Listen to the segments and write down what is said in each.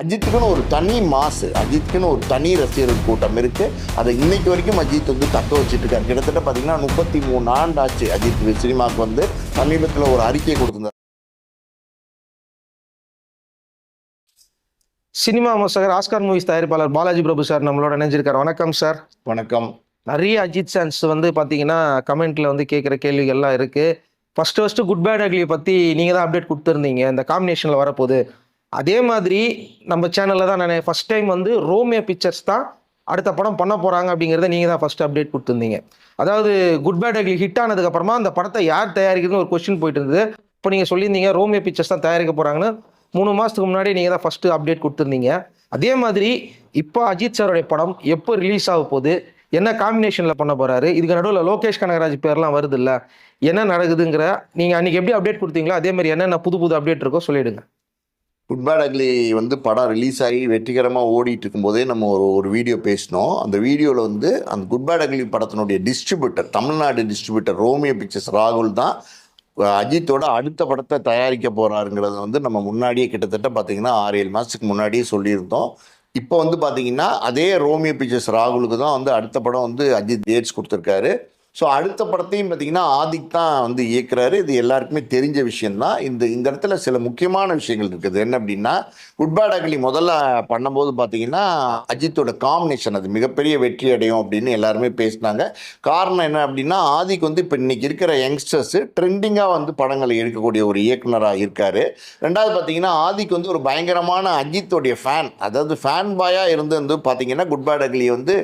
அஜித்துக்குன்னு ஒரு தனி மாசு அஜித்துக்குன்னு ஒரு தனி ரசிகர்கள் கூட்டம் இருக்கு. அதை இன்னைக்கு வரைக்கும் அஜித் வந்து தக்க வச்சுட்டு இருக்காரு கிட்டத்தட்ட பார்த்தீங்கன்னா முப்பத்தி மூணு ஆண்டு ஆச்சு அஜித் சினிமாவுக்கு வந்து சமீபத்தில் ஒரு அறிக்கை கொடுத்திருந்தார். சினிமா விமர்சகர் ஆஸ்கார் மூவிஸ் தயாரிப்பாளர் பாலாஜி பிரபு சார் நம்மளோட இணைஞ்சிருக்காரு. வணக்கம் சார். வணக்கம். நிறைய அஜித் ஃபேன்ஸ் வந்து பார்த்தீங்கன்னா கமெண்ட்ல வந்து கேட்குற கேள்விகள்லாம் இருக்கு. ஃபர்ஸ்ட் ஃபர்ஸ்ட் குட் பேட் அக்லியை பற்றி நீங்கள் தான் அப்டேட் கொடுத்துருந்தீங்க. இந்த காம்பினேஷனில் வரப்போகுது. அதே மாதிரி நம்ம சேனலில் தான் நான் ஃபர்ஸ்ட் டைம் வந்து ரோமியோ பிக்சர்ஸ் தான் அடுத்த படம் பண்ண போகிறாங்க அப்படிங்கிறத நீங்கள் தான் ஃபஸ்ட் அப்டேட் கொடுத்துருந்தீங்க. அதாவது குட் பேட் அக்லி ஹிட் ஆனதுக்கப்புறமா அந்த படத்தை யார் தயாரிக்கிறதுன்னு ஒரு கொஸ்டின் போயிட்டு இருந்தது இப்போ நீங்கள் சொல்லியிருந்தீங்க ரோமியோ பிக்சர்ஸ் தான் தயாரிக்க போகிறாங்கன்னு மூணு மாதத்துக்கு முன்னாடி நீங்கள் தான் ஃபஸ்ட்டு அப்டேட் கொடுத்துருந்தீங்க. அதே மாதிரி இப்போ அஜித் சாரோடைய படம் எப்போ ரிலீஸ் ஆக போகுது? என்ன காம்பினேஷனில் பண்ண போகிறாரு இதுக்கு நடுவில் லோகேஷ் கனகராஜ் பேர்லாம் வருது இல்லை? என்ன நடக்குதுங்கிற நீங்கள் அன்றைக்கி எப்படி அப்டேட் கொடுத்தீங்களோ அதே மாதிரி என்னென்ன புது புது அப்டேட் இருக்கோ சொல்லிவிடுங்க குட் பேட் அக்லி வந்து படம் ரிலீஸ் ஆகி வெற்றிகரமாக ஓடிட்டு இருக்கும்போதே நம்ம ஒரு ஒரு வீடியோ பேசினோம். அந்த வீடியோவில் வந்து அந்த குட் பேட் அக்லி படத்தினுடைய distributor Tamil Nadu distributor Romeo Pictures ராகுல் தான் அஜித்தோட அடுத்த படத்தை தயாரிக்க போகிறாருங்கிறத வந்து நம்ம முன்னாடியே கிட்டத்தட்ட பார்த்தீங்கன்னா ஆறு ஏழு மாதத்துக்கு முன்னாடியே சொல்லியிருந்தோம். இப்போ வந்து பார்த்தீங்கன்னா அதே ரோமியோ பிக்சர்ஸ் ராகுலுக்கு தான் வந்து அடுத்த படம் வந்து அஜித் டேட்ஸ் கொடுத்துருக்காரு. ஸோ அடுத்த படத்தையும் பார்த்தீங்கன்னா ஆதிக் தான் வந்து இயக்குறாரு. இது எல்லாருக்குமே தெரிஞ்ச விஷயம்தான். இந்த இந்த இடத்துல சில முக்கியமான விஷயங்கள் இருக்குது. என்ன அப்படின்னா குட் அகலி முதல்ல பண்ணும்போது பார்த்தீங்கன்னா அஜித்தோட காம்பினேஷன் அது மிகப்பெரிய வெற்றி அடையும் அப்படின்னு எல்லாருமே பேசினாங்க. காரணம் என்ன அப்படின்னா ஆதிக் வந்து இப்போ இன்னைக்கு இருக்கிற யங்ஸ்டர்ஸ் ட்ரெண்டிங்காக வந்து படங்களை எடுக்கக்கூடிய ஒரு இயக்குனராக இருக்காரு. ரெண்டாவது பார்த்தீங்கன்னா ஆதிக் வந்து ஒரு பயங்கரமான அஜித்தோடைய ஃபேன் அதாவது ஃபேன் பாயாக இருந்து வந்து பார்த்தீங்கன்னா குட்பாட் அகலி வந்து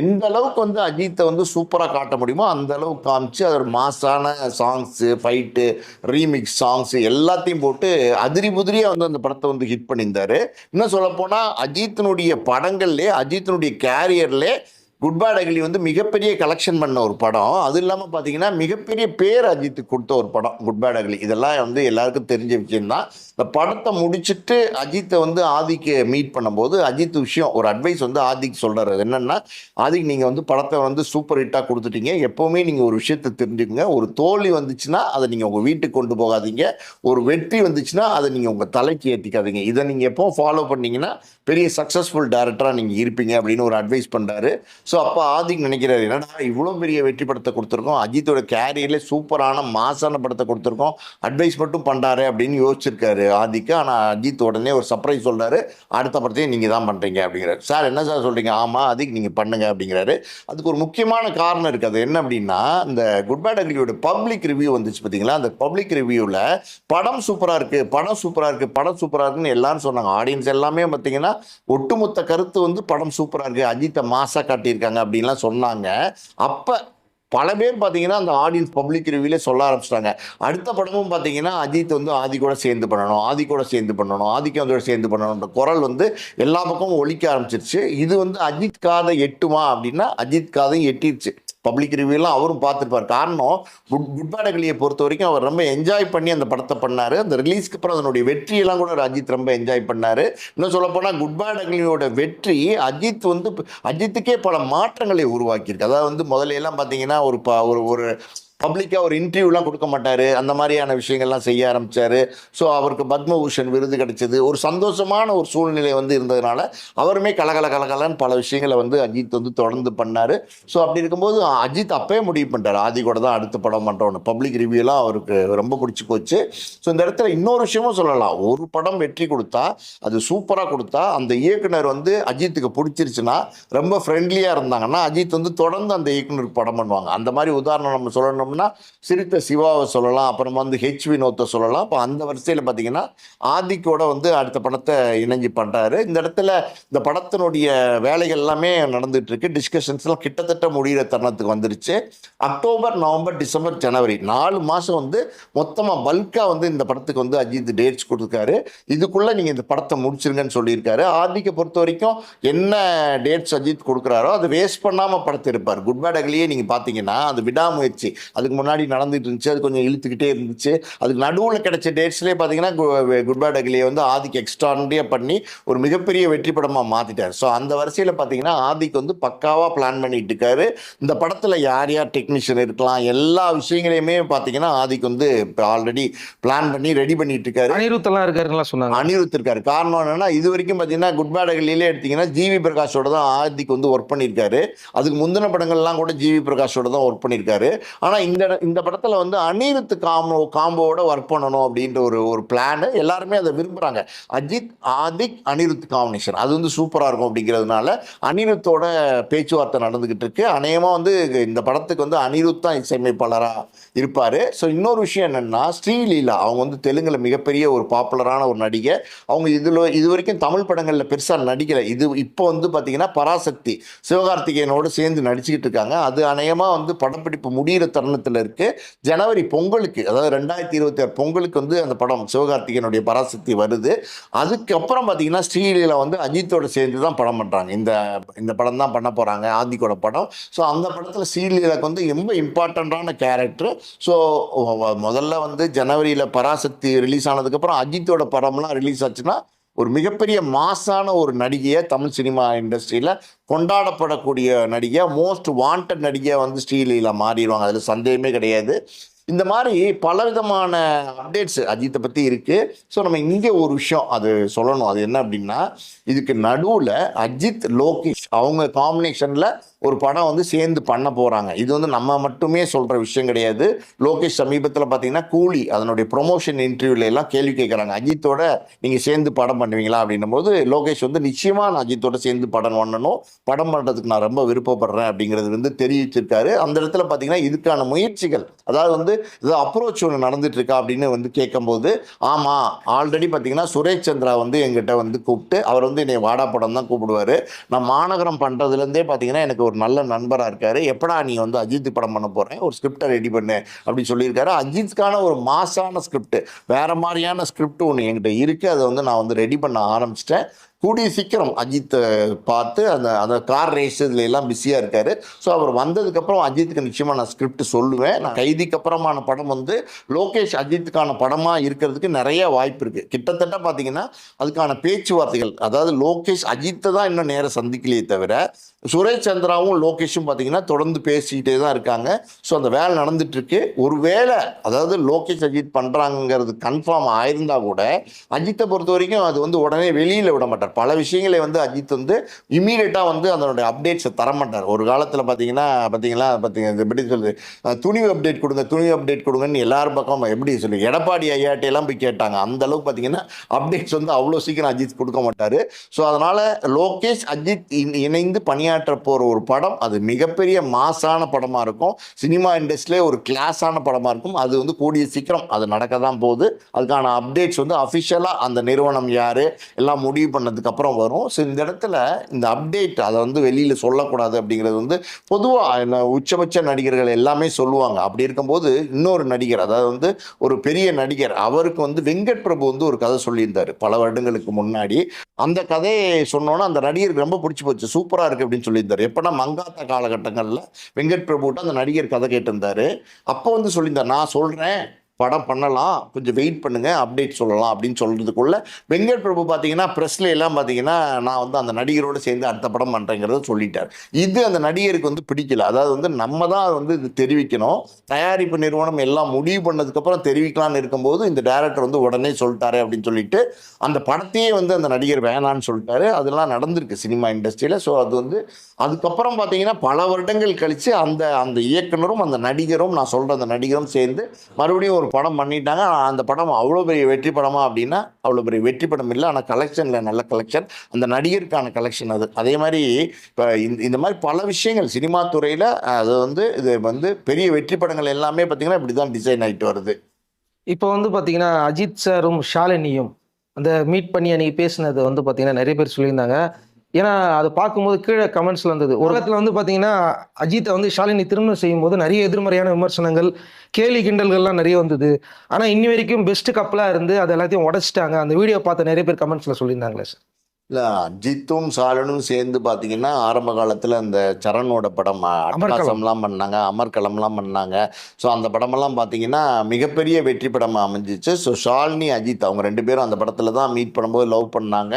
எந்த அளவுக்கு வந்து அஜித்தை வந்து சூப்பராக காட்டு முடியுமோ அந்த அளவுக்கு காமிச்சு அது ஒரு மாசான சாங்ஸு ஃபைட்டு ரீமிக்ஸ் சாங்ஸு எல்லாத்தையும் போட்டு அதிரி புதிரியாக வந்து அந்த படத்தை வந்து ஹிட் பண்ணியிருந்தார். இன்னும் சொல்லப்போனால் அஜித்தினுடைய படங்கள்லே அஜித்தினுடைய கேரியர்லே குட் பேட் அகிலி வந்து மிகப்பெரிய கலெக்ஷன் பண்ண ஒரு படம். அது இல்லாமல் பார்த்தீங்கன்னா மிகப்பெரிய பேர் அஜித்துக்கு கொடுத்த ஒரு படம் குட் பேட் அகிலி இதெல்லாம் வந்து எல்லாருக்கும் தெரிஞ்ச விஷயம்தான். இந்த படத்தை முடிச்சுட்டு அஜித்தை வந்து ஆதிக்கு மீட் பண்ணும்போது அஜித் விஷயம் ஒரு அட்வைஸ் வந்து ஆதிக் சொல்கிறாரு அது என்னன்னா ஆதிக் நீங்கள் வந்து படத்தை வந்து சூப்பர் ஹிட்டாக கொடுத்துட்டீங்க. எப்போவுமே நீங்கள் ஒரு விஷயத்தை தெரிஞ்சுக்கங்க. ஒரு தோல்வி வந்துச்சுன்னா அதை நீங்கள் உங்கள் வீட்டுக்கு கொண்டு போகாதீங்க. ஒரு வெற்றி வந்துச்சுன்னா அதை நீங்கள் உங்கள் தலைக்கு ஏற்றிக்காதீங்க இதை நீங்கள் எப்போ ஃபாலோ பண்ணீங்கன்னா பெரிய சக்ஸஸ்ஃபுல் டேரக்டராக நீங்கள் இருப்பீங்க அப்படின்னு ஒரு அட்வைஸ் பண்ணுறாரு ஸோ அப்போ ஆதிக் நினைக்கிறாரு என்னடா இவ்வளோ பெரிய வெற்றி படத்தை கொடுத்துருக்கோம். அஜித்தோட கேரியர்லேயே சூப்பரான மாசான படத்தை கொடுத்துருக்கோம். அட்வைஸ் மட்டும் பண்ணுறாரு அப்படின்னு யோசிச்சிருக்காரு ஆதிக்கு. ஆனால் அஜித் உடனே ஒரு சர்ப்ரைஸ் சொல்கிறாரு அடுத்த படத்தையும் நீங்கள் தான் பண்ணுறீங்க அப்படிங்கிறாரு. சார் என்ன சார் சொல்கிறீங்க ஆமாம் அதுக்கு நீங்கள் பண்ணுங்க அப்படிங்கிறாரு. அதுக்கு ஒரு முக்கியமான காரணம் இருக்குது அது என்ன அப்படின்னா இந்த குட் பேட் அக்லியோட பப்ளிக் ரிவ்யூ வந்துச்சு பார்த்தீங்களா அந்த பப்ளிக் ரிவ்யூவில் படம் சூப்பராக இருக்குது படம் சூப்பராக இருக்குது படம் சூப்பராக இருக்குன்னு எல்லாரும் சொன்னாங்க. ஆடியன்ஸ் எல்லாமே பார்த்தீங்கன்னா ஒட்டுமொத்த கருத்து வந்து படம் சூப்பராக இருக்குது அஜித்தை மாசாக பண்ணியிருக்காங்க அப்படின்லாம் சொன்னாங்க. அப்போ பல பேர் பார்த்தீங்கன்னா அந்த ஆடியன்ஸ் பப்ளிக் ரிவியூலே சொல்ல ஆரம்பிச்சிட்டாங்க. அடுத்த படமும் பார்த்தீங்கன்னா அஜித் வந்து ஆதி கூட சேர்ந்து பண்ணணும் ஆதி கூட சேர்ந்து பண்ணணும் ஆதிக்கு வந்து சேர்ந்து பண்ணணுன்ற குரல் வந்து எல்லா பக்கமும் ஒழிக்க ஆரம்பிச்சிருச்சு. இது வந்து அஜித் காதை எட்டுமா அப்படின்னா அஜித் காதையும் எட்டிருச்சு. பப்ளிக் ரிவ்யூலாம் அவரும் பார்த்துருப்பார். காரணம் குட் குட் பேட் பொறுத்த வரைக்கும் அவர் ரொம்ப என்ஜாய் பண்ணி அந்த படத்தை பண்ணார். அந்த ரிலீஸ்க்கு அப்புறம் அதனுடைய வெற்றியெல்லாம் கூட அஜித் ரொம்ப என்ஜாய் பண்ணார். இன்னும் சொல்லப்போனால் குட் பேட் வெற்றி அஜித் வந்து அஜித்துக்கே பல மாற்றங்களை உருவாக்கியிருக்கு. அதாவது வந்து முதல்ல எல்லாம் பார்த்தீங்கன்னா ஒரு ப ஒரு ஒரு பப்ளிக்காக ஒரு இன்டர்வியூலாம் கொடுக்க மாட்டார். அந்த மாதிரியான விஷயங்கள்லாம் செய்ய ஆரம்பித்தார் ஸோ அவருக்கு பத்மபூஷன் விருது கிடைச்சது. ஒரு சந்தோஷமான ஒரு சூழ்நிலை வந்து இருந்ததுனால அவருமே கலகல கலகலன்னு பல விஷயங்களை வந்து அஜித் வந்து தொடர்ந்து பண்ணார். ஸோ அப்படி இருக்கும்போது அஜித் அப்பயே முடிவு பண்ணிட்டார். ஆதி கூட தான் அடுத்த படம் பண்ணுறோன்னு பப்ளிக் ரிவ்யூலாம் அவருக்கு ரொம்ப பிடிச்சி போச்சு. ஸோ இந்த இடத்துல இன்னொரு விஷயமும் சொல்லலாம். ஒரு படம் வெற்றி கொடுத்தா அது சூப்பராக கொடுத்தா அந்த இயக்குனர் வந்து அஜித்துக்கு பிடிச்சிருச்சுன்னா ரொம்ப ஃப்ரெண்ட்லியாக இருந்தாங்கன்னா அஜித் வந்து தொடர்ந்து அந்த இயக்குனருக்கு படம் பண்ணுவாங்க. அந்த மாதிரி உதாரணம் நம்ம சொல்லணும் பார்த்தோம்னா சிரித்த சிவாவை சொல்லலாம் அப்புறம் வந்து ஹெச் வினோத்தை சொல்லலாம். இப்போ அந்த வரிசையில் பார்த்தீங்கன்னா ஆதிக்கோட வந்து அடுத்த படத்தை இணைஞ்சு பண்ணுறாரு இந்த இடத்துல இந்த படத்தினுடைய வேலைகள் எல்லாமே நடந்துகிட்டு இருக்கு. டிஸ்கஷன்ஸ்லாம் கிட்டத்தட்ட முடிகிற தருணத்துக்கு வந்துருச்சு. அக்டோபர் நவம்பர் டிசம்பர் ஜனவரி நாலு மாதம் வந்து மொத்தமாக பல்காக வந்து இந்த படத்துக்கு வந்து அஜித் டேட்ஸ் கொடுத்துருக்காரு. இதுக்குள்ளே நீங்கள் இந்த படத்தை முடிச்சிருங்கன்னு சொல்லியிருக்காரு. ஆதிக்கை பொறுத்த வரைக்கும் என்ன டேட்ஸ் அஜித் கொடுக்குறாரோ அதை வேஸ்ட் பண்ணாமல் படத்தை இருப்பார் குட் பேட் அகலியே நீங்கள் பார்த்தீங்கன்னா அது விடாமுயற்சி அதுக்கு முன்னாடி நடந்துட்டு இருந்துச்சு. அது கொஞ்சம் இழுத்துக்கிட்டே இருந்துச்சு. அதுக்கு நடுவில் கிடைச்ச டேட்ஸ்லேயே பார்த்தீங்கன்னா குட் பேட் அகிலியை வந்து ஆதிக்கு எக்ஸ்ட்ராண்டியாக பண்ணி ஒரு மிகப்பெரிய வெற்றி படமாக மாற்றிட்டார் ஸோ அந்த வரிசையில் பார்த்தீங்கன்னா ஆதிக்கு வந்து பக்காவாக பிளான் பண்ணிட்டு இருக்காரு. இந்த படத்தில் யார் யார் டெக்னீஷியன் இருக்கலாம் எல்லா விஷயங்களையுமே பார்த்தீங்கன்னா ஆதிக்கு வந்து இப்போ ஆல்ரெடி பிளான் பண்ணி ரெடி பண்ணிட்டு இருக்காரு. அனிருத் எல்லாம் இருக்காருன்னா சொன்னாங்க? அனிருத் இருக்காரு. காரணம் என்னன்னா இது வரைக்கும் பார்த்தீங்கன்னா குட் பேட் அகலிலே எடுத்தீங்கன்னா ஜிவி பிரகாஷோட தான் ஆதிக்கு வந்து ஒர்க் பண்ணியிருக்காரு அதுக்கு முந்தின படங்கள்லாம் கூட ஜிவி பிரகாஷோட தான் ஒர்க் பண்ணியிருக்காரு ஆனால் இந்த இந்த படத்தில் வந்து அனிருத் காம்போ காம்போவோட ஒர்க் பண்ணணும் அப்படின்ற ஒரு ஒரு பிளானு எல்லாருமே அதை விரும்புகிறாங்க அஜித் ஆதிக் அனிருத் காம்பினேஷன் அது வந்து சூப்பராக இருக்கும் அப்படிங்கிறதுனால அனிருத்தோட பேச்சுவார்த்தை நடந்துக்கிட்டு இருக்கு. அநேகமாக வந்து இந்த படத்துக்கு வந்து அனிருத் தான் இசையமைப்பாளராக இருப்பார். ஸோ இன்னொரு விஷயம் என்னென்னா ஸ்ரீலீலா அவங்க வந்து தெலுங்கில் மிகப்பெரிய ஒரு பாப்புலரான ஒரு நடிகை. அவங்க இதில் இது வரைக்கும் தமிழ் படங்களில் பெருசாக நடிக்கலை. இது இப்போ வந்து பார்த்திங்கன்னா பராசக்தி சிவகார்த்திகேயனோடு சேர்ந்து நடிச்சுக்கிட்டு இருக்காங்க. அது அநேகமாக வந்து படப்பிடிப்பு முடிகிற தருணத்தில் இருக்குது ஜனவரி பொங்கலுக்கு அதாவது ரெண்டாயிரத்தி இருபத்தி ஆறு பொங்கலுக்கு வந்து அந்த படம் சிவகார்த்திகேயனுடைய பராசக்தி வருது. அதுக்கப்புறம் பார்த்தீங்கன்னா ஸ்ரீலீல வந்து அஜித்தோட சேர்ந்து தான் படம் பண்ணுறாங்க இந்த இந்த படம் தான் பண்ண போகிறாங்க ஆதிக்கோட படம். ஸோ அந்த படத்தில் ஸ்ரீலீலாக்கு வந்து ரொம்ப இம்பார்ட்டண்ட்டான கேரக்டர் ஸோ முதல்ல வந்து ஜனவரியில் பராசக்தி ரிலீஸ் ஆனதுக்கப்புறம் அஜித்தோட படம்லாம் ரிலீஸ் ஆச்சுன்னா ஒரு மிகப்பெரிய மாசான ஒரு நடிகையை தமிழ் சினிமா இண்டஸ்ட்ரியில் கொண்டாடப்படக்கூடிய நடிகை மோஸ்ட் வாண்டட் நடிகை வந்து ஸ்ரீலீலா மாறிடுவாங்க. அதில் சந்தேகமே கிடையாது. இந்த மாதிரி பலவிதமான அப்டேட்ஸ் அஜித்தை பற்றி இருக்குது ஸோ நம்ம இங்கே ஒரு விஷயம் அது சொல்லணும். அது என்ன அப்படின்னா இதுக்கு நடுவில் அஜித் லோகேஷ் அவங்க காம்பினேஷனில் ஒரு படம் வந்து சேர்ந்து பண்ண போகிறாங்க இது வந்து நம்ம மட்டுமே சொல்கிற விஷயம் கிடையாது. லோகேஷ் சமீபத்தில் பார்த்தீங்கன்னா கூலி அதனுடைய ப்ரொமோஷன் இன்டர்வியூல எல்லாம் கேள்வி கேட்குறாங்க அஜித்தோட நீங்கள் சேர்ந்து படம் பண்ணுவீங்களா அப்படின்னும் போது லோகேஷ் வந்து நிச்சயமாக நான் அஜித்தோட சேர்ந்து படம் பண்ணணும். படம் பண்ணுறதுக்கு நான் ரொம்ப விருப்பப்படுறேன் அப்படிங்கிறது வந்து தெரிவிச்சிருக்காரு. அந்த இடத்துல பார்த்தீங்கன்னா இதுக்கான முயற்சிகள் அதாவது வந்து இது அப்ரோச் ஒன்று நடந்துட்டு இருக்கா அப்படின்னு வந்து கேட்கும்போது ஆமாம் ஆல்ரெடி பார்த்தீங்கன்னா சுரேஷ் சந்திரா வந்து எங்கிட்ட வந்து கூப்பிட்டு அவர் வந்து என்னை வாடா படம் தான் கூப்பிடுவார். நான் மாநகரம் பண்ணுறதுலேருந்தே பார்த்தீங்கன்னா எனக்கு ஒரு நல்ல நண்பராக இருக்காரு. எப்படா நீ வந்து அஜித் படம் பண்ண போகிறேன் ஒரு ஸ்கிரிப்டை ரெடி பண்ணு அப்படின்னு சொல்லியிருக்காரு. அஜித்கான ஒரு மாசான ஸ்கிரிப்ட் வேற மாதிரியான ஸ்கிரிப்ட் ஒன்று என்கிட்ட இருக்குது அதை வந்து நான் வந்து ரெடி பண்ண ஆரம்பிச்சிட்டேன். கூடிய சீக்கிரம் அஜித்தை பார்த்து அந்த அந்த கார் ரேஸ் இதில் எல்லாம் பிஸியாக இருக்கார். ஸோ அவர் வந்ததுக்கப்புறம் அஜித்துக்கு நிச்சயமாக நான் ஸ்கிரிப்ட் சொல்லுவேன். நான் கைதிக்கு அப்புறமான படம் வந்து லோகேஷ் அஜித்துக்கான படமாக இருக்கிறதுக்கு நிறைய வாய்ப்பு இருக்குது கிட்டத்தட்ட பார்த்தீங்கன்னா அதுக்கான பேச்சுவார்த்தைகள் அதாவது லோகேஷ் அஜித்தை தான் இன்னும் நேரம் சந்திக்கலையே தவிர சுரேஷ் சந்திராவும் லோகேஷும் பார்த்தீங்கன்னா தொடர்ந்து பேசிக்கிட்டே தான் இருக்காங்க. ஸோ அந்த வேலை நடந்துட்டுருக்கு. ஒருவேளை அதாவது லோகேஷ் அஜித் பண்ணுறாங்கிறது கன்ஃபார்ம் ஆயிருந்தால் கூட அஜித்தை பொறுத்த வரைக்கும் அது வந்து உடனே வெளியில் விட மாட்டார். பல விஷயங்களை வந்து அஜித் வந்து இமீடியட்டாக வந்து அதனுடைய அப்டேட்ஸை தர மாட்டார் ஒரு காலத்தில் பார்த்தீங்கன்னா பார்த்தீங்களா பார்த்தீங்க எப்படி சொல்லுது துணிவு அப்டேட் கொடுங்க துணிவு அப்டேட் கொடுங்கன்னு எல்லாரும் பக்கம் எப்படி சொல்லி எடப்பாடி ஐயாட்டையெல்லாம் போய் கேட்டாங்க. அந்த அளவுக்கு பார்த்தீங்கன்னா அப்டேட்ஸ் வந்து அவ்வளோ சீக்கிரம் அஜித் கொடுக்க மாட்டார். ஸோ அதனால் லோகேஷ் அஜித் இணை- இணைந்து பணியாற்ற போகிற ஒரு படம் அது மிகப்பெரிய மாசான படமாக இருக்கும். சினிமா இண்டஸ்ட்ரியிலே ஒரு கிளாஸான படமாக இருக்கும். அது வந்து கூடிய சீக்கிரம் அது நடக்க தான் போகுது. அதுக்கான அப்டேட்ஸ் வந்து அஃபிஷியலாக அந்த நிறுவனம் யார் எல்லாம் முடிவு பண்ணது அப்புறம் வரும். ஸோ இந்த இடத்துல இந்த அப்டேட் அதை வந்து வெளியில் சொல்லக்கூடாது அப்படிங்கிறது வந்து பொதுவாக உச்சபட்ச நடிகர்கள் எல்லாமே சொல்லுவாங்க. அப்படி இருக்கும்போது இன்னொரு நடிகர் அதாவது வந்து ஒரு பெரிய நடிகர் அவருக்கு வந்து வெங்கட் பிரபு வந்து ஒரு கதை சொல்லியிருந்தார் பல வருடங்களுக்கு முன்னாடி. அந்த கதையை சொன்னோன்னா அந்த நடிகருக்கு ரொம்ப பிடிச்சி போச்சு. சூப்பராக இருக்குது அப்படின்னு சொல்லியிருந்தார். எப்போனா மங்காத்த காலகட்டங்களில் வெங்கட் பிரபுட்ட அந்த நடிகர் கதை கேட்டிருந்தார். அப்போ வந்து சொல்லியிருந்தார் நான் சொல்கிறேன் படம் பண்ணலாம். கொஞ்சம் வெயிட் பண்ணுங்க அப்டேட் சொல்லலாம் அப்படின்னு சொல்றதுக்குள்ள வெங்கட் பிரபு பார்த்தீங்கன்னா ப்ரெஸ்ல எல்லாம் பார்த்தீங்கன்னா நான் வந்து அந்த நடிகரோடு சேர்ந்து அடுத்த படம் பண்ணுறேங்கிறத சொல்லிட்டார். இது அந்த நடிகருக்கு வந்து பிடிக்கல. அதாவது வந்து நம்ம தான் வந்து இது தெரிவிக்கணும். தயாரிப்பு நிறுவனம் எல்லாம் முடிவு பண்ணதுக்கப்புறம் தெரிவிக்கலாம்னு இருக்கும்போது இந்த டேரக்டர் வந்து உடனே சொல்லிட்டாரு அப்படின்னு சொல்லிட்டு அந்த படத்தையே வந்து அந்த நடிகர் வேணான்னு சொல்லிட்டாரு. அதெல்லாம் நடந்திருக்கு சினிமா இண்டஸ்ட்ரியில் ஸோ அது வந்து அதுக்கப்புறம் பார்த்தீங்கன்னா பல வருடங்கள் கழித்து அந்த அந்த இயக்குனரும் அந்த நடிகரும் நான் சொல்கிற அந்த நடிகரும் சேர்ந்து மறுபடியும் ஒரு படம் பண்ணிட்டாங்க. அந்த படம் அவ்வளோ பெரிய வெற்றி படமா அப்படின்னா அவ்வளோ பெரிய வெற்றி படம் இல்லை. ஆனால் கலெக்ஷனில் நல்ல கலெக்ஷன் அந்த நடிகருக்கான கலெக்ஷன் அது. அதே மாதிரி இப்போ இந்த இந்த மாதிரி பல விஷயங்கள் சினிமா துறையில் அது வந்து இது வந்து பெரிய வெற்றி படங்கள் எல்லாமே பார்த்தீங்கன்னா இப்படி தான் டிசைன் ஆகிட்டு வருது. இப்போ வந்து பார்த்தீங்கன்னா அஜித் சாரும் ஷாலினியும் அந்த மீட் பண்ணி அன்னைக்கு பேசினது வந்து பார்த்தீங்கன்னா நிறைய பேர் சொல்லியிருந்தாங்க. ஏன்னா அதை பார்க்கும்போது கீழே கமெண்ட்ஸ்ல இருந்தது. உலகத்தில் வந்து பார்த்தீங்கன்னா அஜித்தை வந்து ஷாலினி திருமணம் செய்யும்போது நிறைய எதிர்மறையான விமர்சனங்கள் கேலி கிண்டல்கள்லாம் நிறைய வந்தது. ஆனால் இன்னி வரைக்கும் பெஸ்ட் கப்பலாக இருந்து அது எல்லாத்தையும் உடச்சிட்டாங்க. அந்த வீடியோ பார்த்த நிறைய பேர் கமெண்ட்ஸில் சொல்லியிருந்தாங்களே சார் இல்லை அஜித்தும் சாலனும் சேர்ந்து பார்த்தீங்கன்னா ஆரம்ப காலத்தில் அந்த சரணோட படம் அமர்கலம். அட்டகாசம்லாம் பண்ணாங்க அமர்கலம்லாம் பண்ணாங்க. ஸோ அந்த படமெல்லாம் பார்த்தீங்கன்னா மிகப்பெரிய வெற்றி படமாக அமைஞ்சிச்சு. ஸோ ஷாலினி அஜித் அவங்க ரெண்டு பேரும் அந்த படத்தில் தான் மீட் பண்ணும்போது லவ் பண்ணாங்க.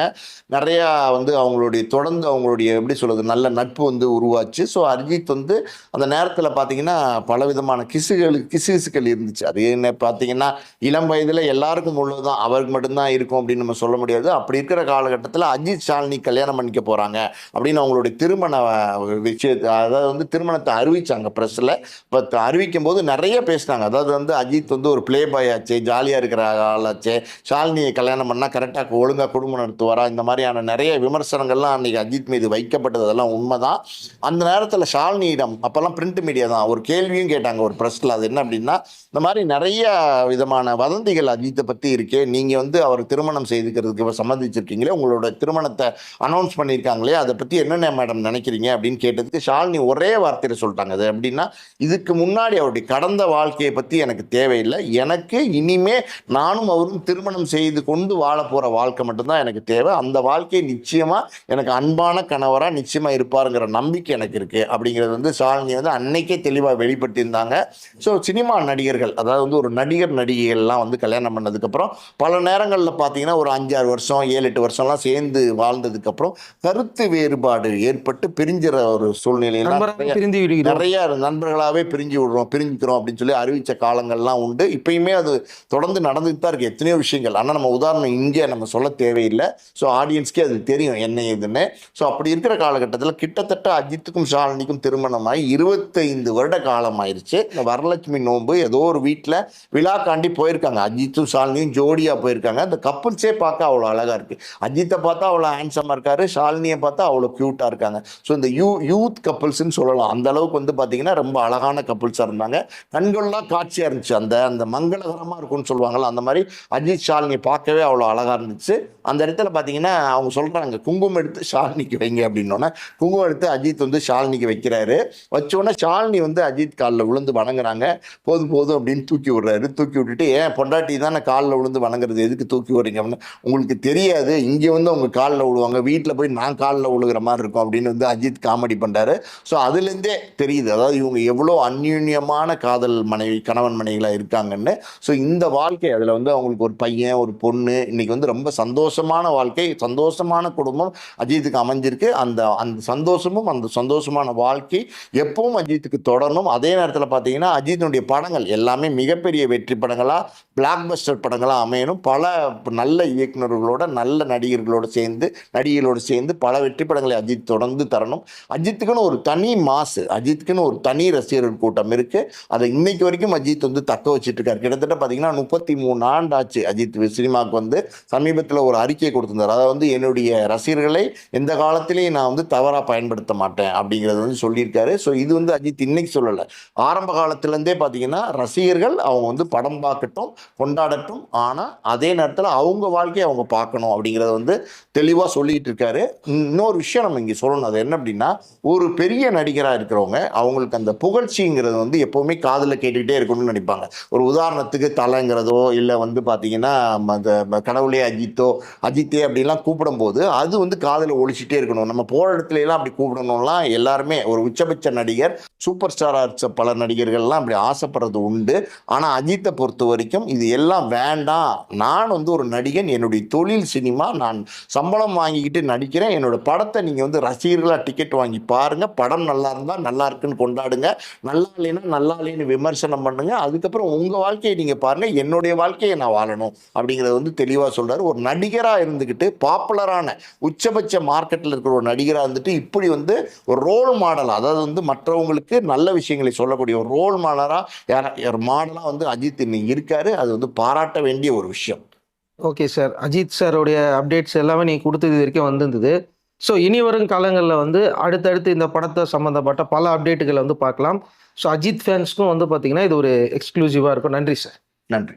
நிறையா வந்து அவங்களுடைய தொடர்ந்து அவங்களுடைய எப்படி சொல்கிறது நல்ல நட்பு வந்து உருவாச்சு. ஸோ அரிஜித் வந்து அந்த நேரத்தில் பார்த்தீங்கன்னா பலவிதமான கிசுகள் கிசுகிசுக்கள் இருந்துச்சு. அது என்ன பார்த்தீங்கன்னா இளம் வயதில் எல்லாருக்கும் உள்ளதுதான். அவருக்கு மட்டும்தான் இருக்கும் அப்படின்னு நம்ம சொல்ல முடியாது. அப்படி இருக்கிற காலகட்டத்தில் அஜித் ஷாலினி கல்யாணம் பண்ணிக்க போகிறாங்க அப்படின்னு அவங்களுடைய திருமண விஷயத்தை அதாவது வந்து திருமணத்தை அறிவிச்சாங்க ப்ரெஸ்ஸில் இப்போ அறிவிக்கும் போது நிறைய பேசினாங்க. அதாவது வந்து அஜித் வந்து ஒரு ப்ளே பாய் ஆச்சு ஜாலியாக இருக்கிற ஆளாச்சு ஷாலினியை கல்யாணம் பண்ணால் கரெக்டாக ஒழுங்காக குடும்பம் நடத்துவாரா இந்த மாதிரியான நிறைய விமர்சனங்கள்லாம் அன்றைக்கி அஜித் மீது வைக்கப்பட்டது. அதெல்லாம் உண்மைதான். அந்த நேரத்தில் ஷாலினியிடம் அப்போல்லாம் பிரிண்ட் மீடியா தான் ஒரு கேள்வியும் கேட்டாங்க ஒரு ப்ரெஸ்ஸில் அது என்ன அப்படின்னா இந்த மாதிரி நிறைய விதமான வதந்திகள் அஜித்தை பற்றி இருக்கே நீங்கள் வந்து அவர் திருமணம் செய்துக்கிறதுக்கு சம்மதிச்சிருக்கீங்களே உங்களோட திருமணத்தை அனௌன்ஸ் பண்ணியிருக்காங்களே அதை பற்றி என்னென்ன மேடம் நினைக்கிறீங்க அப்படின்னு கேட்டதுக்கு ஷாலினி ஒரே வார்த்தையில் சொல்லிட்டாங்க. அது எப்படின்னா இதுக்கு முன்னாடி அவருடைய கடந்த வாழ்க்கையை பற்றி எனக்கு தேவையில்லை. எனக்கு இனிமே நானும் அவரும் திருமணம் செய்து கொண்டு வாழ போகிற வாழ்க்கை மட்டும்தான் எனக்கு தேவை. அந்த வாழ்க்கையை நிச்சயமாக எனக்கு அன்பான கணவராக நிச்சயமாக இருப்பாருங்கிற நம்பிக்கை எனக்கு இருக்குது அப்படிங்கிறது வந்து ஷாலினி வந்து அன்னைக்கே தெளிவாக வெளிப்பட்டிருந்தாங்க. ஸோ சினிமா நடிகர்கள் அதாவது வந்து ஒரு நடிகர் நடிகைகள்லாம் வந்து கல்யாணம் பண்ணதுக்கப்புறம் பல நேரங்களில் பார்த்தீங்கன்னா ஒரு அஞ்சாறு வருஷம் ஏழு எட்டு வருஷம்லாம் சேர்ந்து வாழ்ந்ததுக்கப்புறம் கருத்து வேறுபாடு ஏற்பட்டு பிரிஞ்சிற ஒரு நண்பராக நிறைய- நண்பர்களாகவே பிரிஞ்சு விடுறோம் பிரிஞ்சுக்கிறோம் அப்படின்னு சொல்லி அறிவித்த காலங்கள்லாம் உண்டு. இப்பயுமே அது தொடர்ந்து நடந்துட்டு தான் இருக்கு. எத்தனையோ விஷயங்கள். ஆனால் நம்ம உதாரணம் இங்கே நம்ம சொல்ல தேவையில்லை. ஸோ ஆடியன்ஸ்க்கே அது தெரியும் என்ன ஏதுன்னு. ஸோ அப்படி இருக்கிற காலகட்டத்தில் கிட்டத்தட்ட அஜித்துக்கும் ஷாலினிக்கும் திருமணமாகி இருபத்தைந்து வருட காலம் ஆயிருச்சு இந்த வரலட்சுமி நோன்பு ஏதோ ஒரு வீட்டில் விழாக்காண்டி போயிருக்காங்க. அஜித்தும் ஷாலினியும் ஜோடியாக போயிருக்காங்க. அந்த கப்புள்ஸே பார்க்க அவ்வளோ அழகாக இருக்குது அஜித்தை பார்த்தா அவ்வளோ ஹேண்ட்ஸமாக இருக்காரு. ஷாலினியை பார்த்தா அவ்வளோ க்யூட்டாக இருக்காங்க. ஸோ இந்த யூ யூத் கப்புள்ஸ்ன்னு சொல்லலாம். அந்த அளவுக்கு வந்து பார்த்தீங்கன்னா ரொம்ப அழகான கப்புள்ஸாக இருந்தாங்க. கண்கள்லாம் காட்சியாக இருந்துச்சு. அந்த அந்த மங்களகரமாக இருக்கும்னு சொல்லுவாங்கள்ல அந்த மாதிரி அஜித் ஷாலினி பார்க்கவே அவ்வளோ அழகாக இருந்துச்சு. அந்த இடத்துல பார்த்தீங்கன்னா அவங்க சொல்கிறாங்க குங்குமம் எடுத்து ஷாலினிக்கு வைங்க அப்படின்னோடனே குங்குமம் எடுத்து அஜித் வந்து ஷாலினிக்கு வைக்கிறாரு. வச்சோடனே ஷாலினி வந்து அஜித் காலில் விழுந்து வணங்குறாங்க. போதும் போதும் அப்படின்னு தூக்கி விடுறாரு. தூக்கி விட்டுட்டு ஏன் பொண்டாட்டி தானே காலில் விழுந்து வணங்குறது எதுக்கு தூக்கி விடுறீங்க அப்படின்னு. உங்களுக்கு தெரியாது. இங்கே வந்து அவங்க காலில் விழுவாங்க. வீட்டில் போய் நான் காலில் விழுகிற மாதிரி இருக்கும் அப்படின்னு வந்து அஜித் காமெடி பண்ணுறாரு ஸோ அதுலேருந்தே தெரியுது. அதாவது இவங்க எவ்வளோ அந்யூன்யமான காதல் மனைவி கணவன் மனைவிகளாக இருக்காங்கன்னு. ஸோ இந்த வாழ்க்கை அதில் வந்து அவங்களுக்கு ஒரு பையன் ஒரு பொண்ணு இன்னைக்கு வந்து ரொம்ப சந்தோஷமான வாழ்க்கை சந்தோஷமான குடும்பம் அஜித்துக்கு அமைஞ்சிருக்கு. அந்த அந்த சந்தோஷமும் அந்த சந்தோஷமான வாழ்க்கை எப்பவும் அஜித்துக்கு தொடரணும். அதே நேரத்தில் பார்த்தீங்கன்னா அஜித்தினுடைய படங்கள் எல்லாமே மிகப்பெரிய வெற்றி படங்களாக பிளாக் பஸ்டர் படங்களாக அமையணும். பல நல்ல இயக்குனர்களோட நல்ல நடிகர்களோடு சேர்ந்து சேர்ந்து நடிகைகளோடு சேர்ந்து பல வெற்றி படங்களை அஜித் தொடர்ந்து தரணும். அஜித்துக்குன்னு ஒரு தனி மாசு அஜித்துக்குன்னு ஒரு தனி ரசிகர்கள் கூட்டம் இருக்குது அதை இன்னைக்கு வரைக்கும் அஜித் வந்து தக்க வச்சுட்டு இருக்காரு கிட்டத்தட்ட பார்த்தீங்கன்னா முப்பத்தி மூணு ஆண்டு ஆச்சு அஜித் சினிமாவுக்கு வந்து. சமீபத்தில் ஒரு அறிக்கை கொடுத்திருந்தார். அதாவது வந்து என்னுடைய ரசிகர்களை எந்த காலத்திலையும் நான் வந்து தவறாக பயன்படுத்த மாட்டேன் அப்படிங்கிறது வந்து சொல்லியிருக்காரு. ஸோ இது வந்து அஜித் இன்னைக்கு சொல்லலை. ஆரம்ப காலத்திலேருந்தே பார்த்தீங்கன்னா ரசிகர்கள் அவங்க வந்து படம் பார்க்கட்டும் கொண்டாடட்டும். ஆனால் அதே நேரத்தில் அவங்க வாழ்க்கையை அவங்க பார்க்கணும் அப்படிங்கிறத வந்து தெளிவாக சொல்லிட்டு இருக்காரு. இன்னொரு விஷயம் நம்ம இங்கே சொல்லணும். அது என்ன அப்படின்னா ஒரு பெரிய நடிகராக இருக்கிறவங்க அவங்களுக்கு அந்த புகழ்ச்சிங்கிறது வந்து எப்போவுமே காதில் கேட்டுக்கிட்டே இருக்கணும்னு நினைப்பாங்க. ஒரு உதாரணத்துக்கு தலைங்கிறதோ இல்லை வந்து பார்த்தீங்கன்னா அந்த கடவுளே அஜித்தோ அஜித்தே அப்படிலாம் கூப்பிடும்போது அது வந்து காதில் ஒழிச்சிட்டே இருக்கணும். நம்ம போகிற இடத்துலலாம் அப்படி கூப்பிடணும்லாம் எல்லாருமே ஒரு உச்சபட்ச நடிகர் சூப்பர் ஸ்டாராக இருக்க பல நடிகர்கள்லாம் அப்படி ஆசைப்படுறது உண்டு. ஆனால் அஜித்தை பொறுத்த வரைக்கும் இது எல்லாம் வேண்டாம். நான் வந்து ஒரு நடிகன் என்னுடைய தொழில் சினிமா நான் சம்பளம் வாங்கிக்கிட்டு நடிக்கிறேன். என்னோட படத்தை நீங்கள் வந்து ரசிகர்களாக டிக்கெட் வாங்கி பாருங்கள் படம் நல்லா இருந்தால் நல்லா இருக்குன்னு கொண்டாடுங்க. நல்லா இல்லைன்னா நல்லா இல்லைன்னு விமர்சனம் பண்ணுங்கள் அதுக்கப்புறம் உங்கள் வாழ்க்கையை நீங்கள் பாருங்கள் என்னுடைய வாழ்க்கையை நான் வாழணும் அப்படிங்கிறத வந்து தெளிவாக சொல்கிறார் ஒரு நடிகராக இருந்துக்கிட்டு பாப்புலரான உச்சபட்ச மார்க்கெட்டில் இருக்கிற ஒரு நடிகராக இருந்துட்டு இப்படி வந்து ஒரு ரோல் மாடல் அதாவது வந்து மற்றவங்களுக்கு நல்ல விஷயங்களை சொல்லக்கூடிய ஒரு ரோல் மாடலாக யார் மாடலாக வந்து அஜித் இன்னைக்கு இருக்காரு. அது வந்து பாராட்ட வேண்டிய ஒரு விஷயம். ஓகே சார் அஜித் சாரோடைய அப்டேட்ஸ் எல்லாமே நீங்கள் கொடுத்தது இது வரைக்கும் வந்திருந்தது. ஸோ இனி வரும் காலங்களில் வந்து அடுத்தடுத்து இந்த படத்தை சம்மந்தப்பட்ட பல அப்டேட்டுகளை வந்து பார்க்கலாம். ஸோ அஜித் ஃபேன்ஸ்க்கும் வந்து பார்த்தீங்கன்னா இது ஒரு எக்ஸ்க்ளூசிவாக இருக்கும். நன்றி சார் நன்றி.